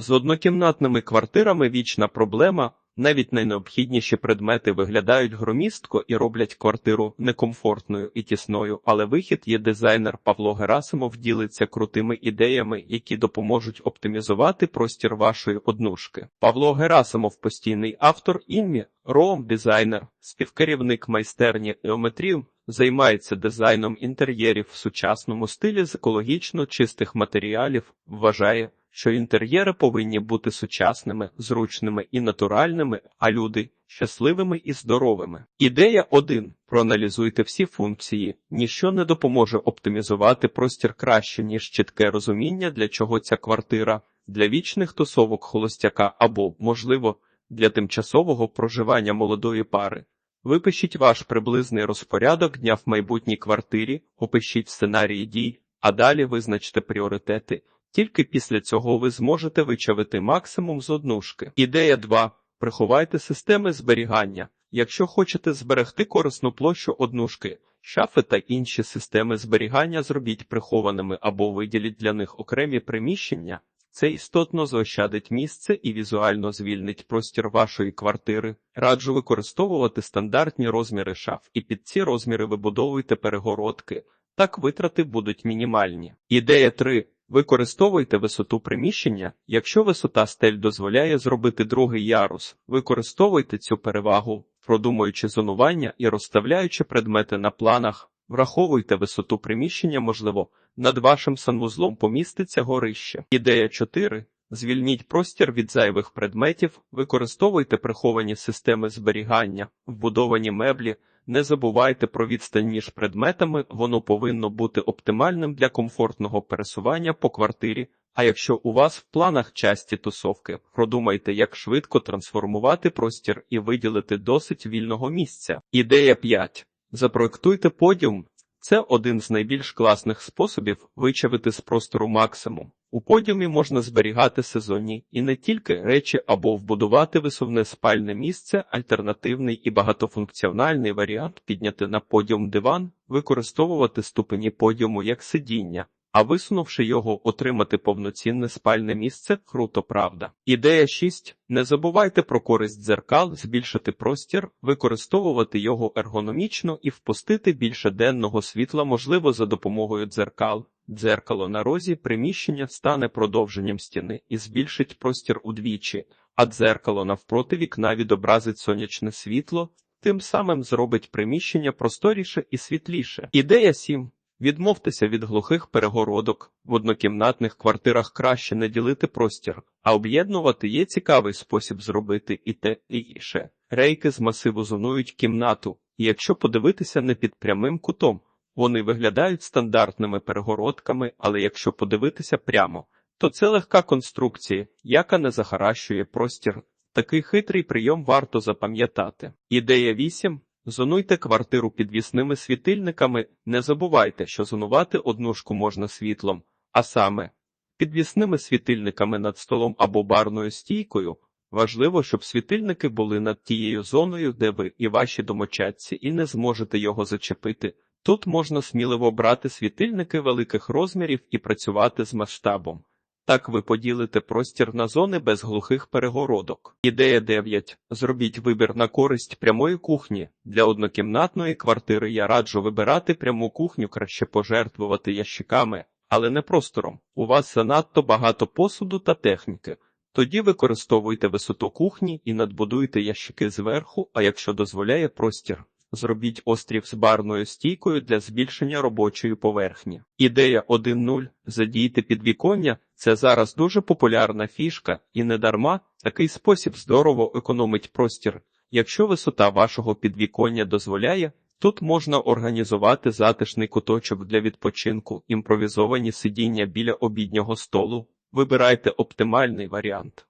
З однокімнатними квартирами вічна проблема. Навіть найнеобхідніші предмети виглядають громістко і роблять квартиру некомфортною і тісною, але вихід є дизайнер Павло Герасимов ділиться крутими ідеями, які допоможуть оптимізувати простір вашої однушки. Павло Герасимов постійний автор інмі, роом дизайнер, співкерівник майстерні Еометрів, займається дизайном інтер'єрів в сучасному стилі з екологічно чистих матеріалів, вважає, що інтер'єри повинні бути сучасними, зручними і натуральними, а люди щасливими і здоровими. Ідея 1. Проаналізуйте всі функції. Ніщо не допоможе оптимізувати простір краще, ніж чітке розуміння, для чого ця квартира, для вічних тусовок холостяка або, можливо, для тимчасового проживання молодої пари. Випишіть ваш приблизний розпорядок дня в майбутній квартирі, опишіть сценарії дій, а далі визначте пріоритети. Тільки після цього ви зможете вичавити максимум з однушки. Ідея 2. Приховайте системи зберігання. Якщо хочете зберегти корисну площу однушки, шафи та інші системи зберігання зробіть прихованими або виділіть для них окремі приміщення. Це істотно заощадить місце і візуально звільнить простір вашої квартири. Раджу використовувати стандартні розміри шаф і під ці розміри вибудовуйте перегородки. Так витрати будуть мінімальні. Ідея 3. Використовуйте висоту приміщення. Якщо висота стель дозволяє зробити другий ярус, використовуйте цю перевагу, продумуючи зонування і розставляючи предмети на планах. Враховуйте висоту приміщення, можливо, над вашим санвузлом поміститься горище. Ідея 4. Звільніть простір від зайвих предметів, використовуйте приховані системи зберігання, вбудовані меблі. Не забувайте про відстань між предметами, воно повинно бути оптимальним для комфортного пересування по квартирі. А якщо у вас в планах часті тусовки, продумайте, як швидко трансформувати простір і виділити досить вільного місця. Ідея 5. Запроектуйте подіум. Це один з найбільш класних способів вичавити з простору максимум. У подіумі можна зберігати сезонні і не тільки речі або вбудувати висувне спальне місце, альтернативний і багатофункціональний варіант підняти на подіум диван, використовувати ступені подіуму як сидіння, а висунувши його, отримати повноцінне спальне місце круто, правда. Ідея 6. Не забувайте про користь дзеркал, збільшити простір, використовувати його ергономічно і впустити більше денного світла, можливо, за допомогою дзеркал. Дзеркало на розі приміщення стане продовженням стіни і збільшить простір удвічі, а дзеркало навпроти вікна відобразить сонячне світло, тим самим зробить приміщення просторіше і світліше. Ідея 7. Відмовтеся від глухих перегородок. В однокімнатних квартирах краще не ділити простір, а об'єднувати є цікавий спосіб зробити і те, і інше. Рейки з масиву зонують кімнату, і якщо подивитися не під прямим кутом, вони виглядають стандартними перегородками, але якщо подивитися прямо, то це легка конструкція, яка не захаращує простір. Такий хитрий прийом варто запам'ятати. Ідея 8. Зонуйте квартиру підвісними світильниками. Не забувайте, що зонувати однушку можна світлом, а саме підвісними світильниками над столом або барною стійкою. Важливо, щоб світильники були над тією зоною, де ви і ваші домочадці, і не зможете його зачепити. Тут можна сміливо брати світильники великих розмірів і працювати з масштабом. Так ви поділите простір на зони без глухих перегородок. Ідея 9. Зробіть вибір на користь прямої кухні. Для однокімнатної квартири я раджу вибирати пряму кухню, краще пожертвувати ящиками, але не простором. У вас занадто багато посуду та техніки. Тоді використовуйте висоту кухні і надбудуйте ящики зверху, а якщо дозволяє простір. Зробіть острів з барною стійкою для збільшення робочої поверхні. Ідея 1.0. Задійте підвіконня. Це зараз дуже популярна фішка, і не дарма такий спосіб здорово економить простір. Якщо висота вашого підвіконня дозволяє, тут можна організувати затишний куточок для відпочинку, імпровізовані сидіння біля обіднього столу. Вибирайте оптимальний варіант.